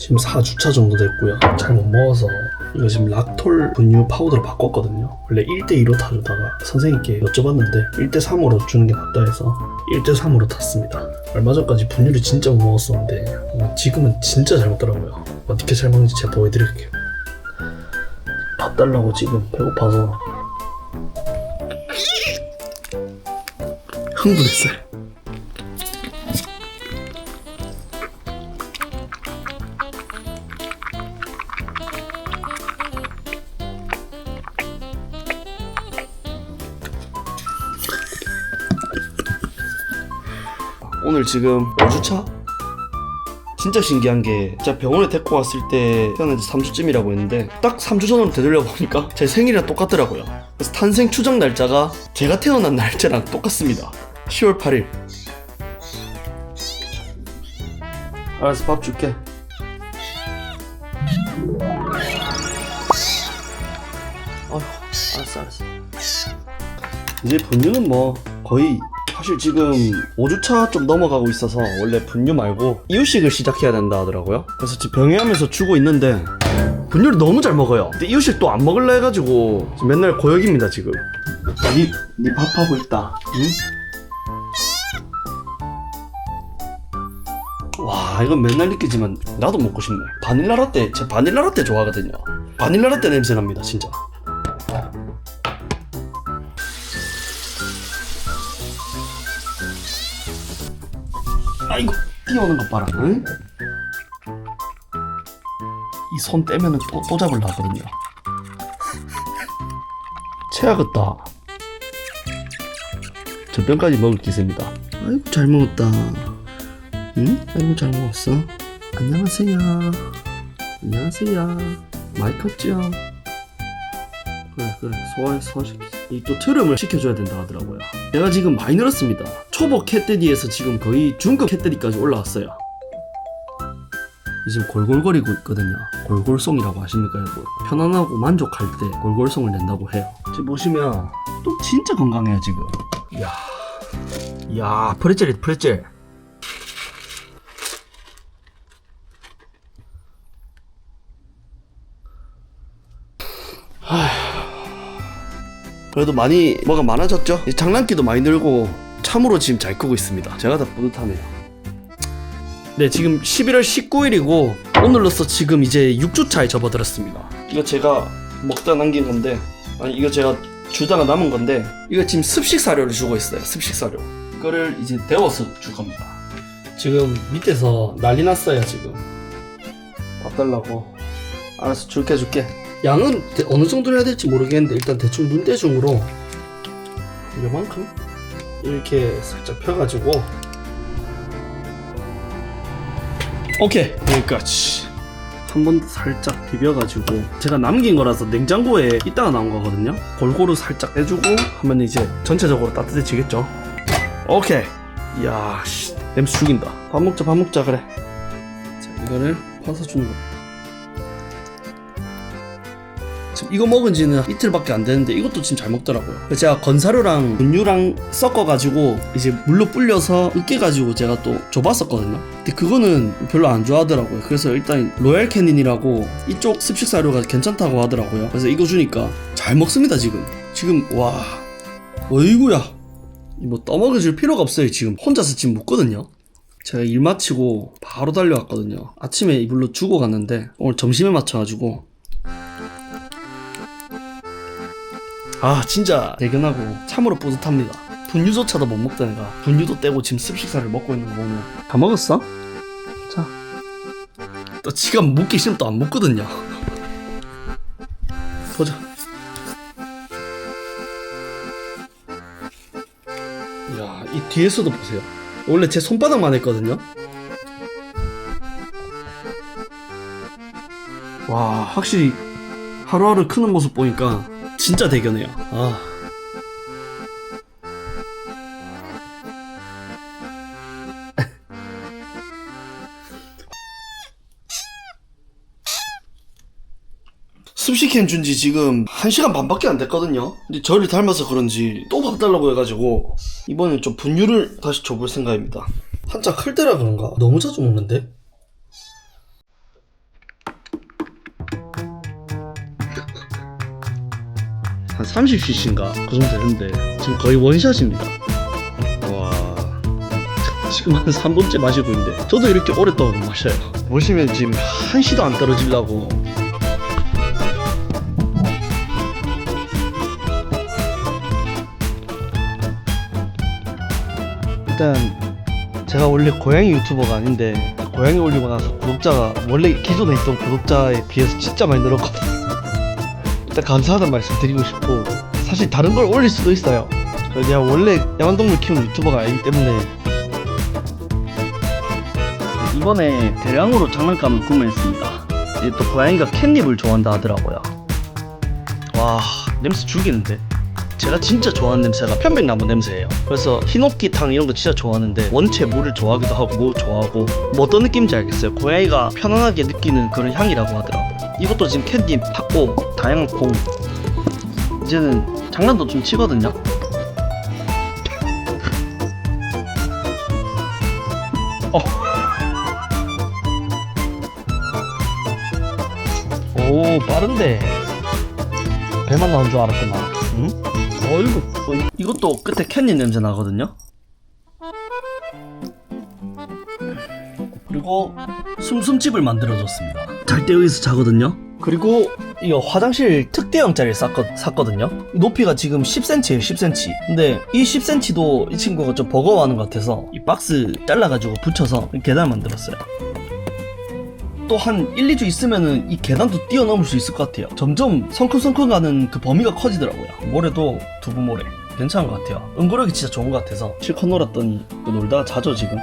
지금 4주차 정도 됐고요. 잘 못 먹어서 이거 지금 락톨 분유 파우더로 바꿨거든요. 원래 1대2로 타주다가 선생님께 여쭤봤는데 1대3으로 주는 게 낫다 해서 1대3으로 탔습니다. 얼마 전까지 분유를 진짜 못 먹었었는데 어, 지금은 진짜 잘 먹더라고요. 어떻게 잘 먹는지 제가 보여드릴게요. 밥 달라고 지금 배고파서 흥분했어요. 오늘 지금 5주차? 진짜 신기한 게 제가 병원에 데리고 왔을 때 태어난 지 3주쯤이라고 했는데 딱 3주 전으로 되돌려 보니까 제 생일이랑 똑같더라고요. 그래서 탄생 추정 날짜가 제가 태어난 날짜랑 똑같습니다. 10월 8일. 알았어 밥 줄게. 아휴 알았어 알았어. 이제 분유는 뭐 거의 사실 지금 5주차 좀 넘어가고 있어서 원래 분유 말고 이유식을 시작해야 된다 하더라고요. 그래서 지금 병행하면서 주고 있는데 분유를 너무 잘 먹어요. 근데 이유식 또 안 먹을라 해가지고 지금 맨날 고역입니다 지금. 니, 니 밥하고 있다. 응? 와 이건 맨날 느끼지만 나도 먹고 싶네. 바닐라 라떼 제 바닐라 라떼 좋아하거든요. 바닐라 라떼 냄새 납니다 진짜 아이고 뛰어오는 것 봐라. 응? 이손 떼면은 또, 또 잡으려 하거든요. 체하겠다. 전병까지 먹을 기세입니다. 아이고 잘 먹었다. 응? 아이고 잘 먹었어. 안녕하세요. 안녕하세요. 많이 컸죠? 그래 그래. 소화 소화시키 이또 트름을 시켜줘야 된다 하더라고요. 내가 지금 많이 늘었습니다. 초보 캣데디에서 지금 거의 중급 캣데디까지 올라왔어요. 지금 골골거리고 있거든요. 골골송이라고 하십니까 여러분? 편안하고 만족할 때 골골송을 낸다고 해요. 지금 보시면 또 진짜 건강해요 지금. 이야. 이야 프레첼이 프레첼 그래도 많이 뭐가 많아졌죠? 장난기도 많이 늘고 참으로 지금 잘 크고 있습니다. 제가 다 뿌듯하네요. 네, 지금 11월 19일이고 오늘로써 지금 이제 6주 차에 접어들었습니다. 이거 제가 먹다 남긴 건데 아니 이거 제가 주다가 남은 건데 이거 지금 습식 사료를 주고 있어요. 습식 사료. 이거를 이제 데워서 줄 겁니다. 지금 밑에서 난리 났어요, 지금. 밥 달라고. 알았어, 줄게 줄게. 양은 대- 어느 정도 해야 될지 모르겠는데 일단 대충 눈대중으로 요만큼 이렇게 살짝 펴가지고. 오케이. 여기까지. 한 번 살짝 비벼가지고 제가 남긴 거라서 냉장고에 있다가 나온 거거든요. 골고루 살짝 빼주고 하면 이제 전체적으로 따뜻해지겠죠. 오케이. 씨, 냄새 죽인다. 밥 먹자 밥 먹자. 그래. 자 이거를 퍼서 주는 거 지금 이거 먹은 지는 이틀밖에 안 되는데 이것도 지금 잘 먹더라고요. 그래서 제가 건사료랑 분유랑 섞어가지고 이제 물로 불려서 으깨가지고 제가 또 줘봤었거든요. 근데 그거는 별로 안 좋아하더라고요. 그래서 일단 로얄 캐닌이라고 이쪽 습식 사료가 괜찮다고 하더라고요. 그래서 이거 주니까 잘 먹습니다 지금. 지금 와 어이구야 뭐 떠먹여줄 필요가 없어요 지금 혼자서 지금 먹거든요. 제가 일 마치고 바로 달려왔거든요. 아침에 이불로 주고 갔는데 오늘 점심에 맞춰가지고 아 진짜. 대견하고 참으로 뿌듯합니다. 분유조차도 못 애가 분유도 떼고 지금 습식사를 먹고 있는 거 보면 다 먹었어? 자 또 지가 먹기 싫으면 또안 먹거든요. 보자. 이야 이 뒤에서도 보세요. 원래 제 손바닥만 했거든요. 와 확실히 하루하루 크는 모습 보니까 진짜 대견해요. 아. 습식캔 준지 지금 1시간 반밖에 안 됐거든요. 근데 저를 닮아서 그런지 또 밥 달라고 해가지고 이번엔 좀 분유를 다시 줘볼 생각입니다. 한창 클 때라 그런가? 너무 자주 먹는데? 한 30cc인가 그 정도 되는데 지금 거의 원샷입니다. 와 지금 한 3분째 마시고 있는데 저도 이렇게 오랫동안 못 마셔요. 보시면 지금 한시도 안 떨어지려고 일단 제가 원래 고양이 유튜버가 아닌데 고양이 올리고 나서 구독자가 원래 기존에 있던 구독자에 비해서 진짜 많이 늘었거든요. 일단 감사하다는 말씀 드리고 싶고 사실 다른 걸 올릴 수도 있어요. 그냥 원래 야만동물 키우는 유튜버가 아니기 때문에 이번에 대량으로 장난감을 구매했습니다. 이게 또 고양이가 캣닙을 좋아한다 하더라고요. 와 냄새 죽이는데. 제가 진짜 좋아하는 냄새가 편백나무 냄새예요. 그래서 흰옥기탕 이런 거 진짜 좋아하는데 원체 물을 좋아하기도 하고 뭐 좋아하고 뭐 어떤 느낌인지 알겠어요. 고양이가 편안하게 느끼는 그런 향이라고 하더라고요. 이것도 지금 캔디 탔고 다양한 콩 이제는 장난도 좀 치거든요. 어. 오 빠른데 배만 나온 줄 알았구나. 응? 어이구, 어, 이것도 끝에 캔디 냄새 나거든요. 그리고 숨숨집을 만들어줬습니다. 잘 때 여기서 자거든요. 그리고 이거 화장실 특대형짜리 샀거, 샀거든요. 높이가 지금 10cm예요, 10cm. 근데 이 10cm도 이 친구가 좀 버거워하는 것 같아서 이 박스 잘라가지고 붙여서 계단 만들었어요. 또 한 1, 2주 있으면은 이 계단도 뛰어넘을 수 있을 것 같아요. 점점 성큼성큼 가는 그 범위가 커지더라고요. 모래도 두부 모래. 괜찮은 것 같아요. 응고력이 진짜 좋은 것 같아서 실컷 놀았더니 또 놀다가 자죠 지금.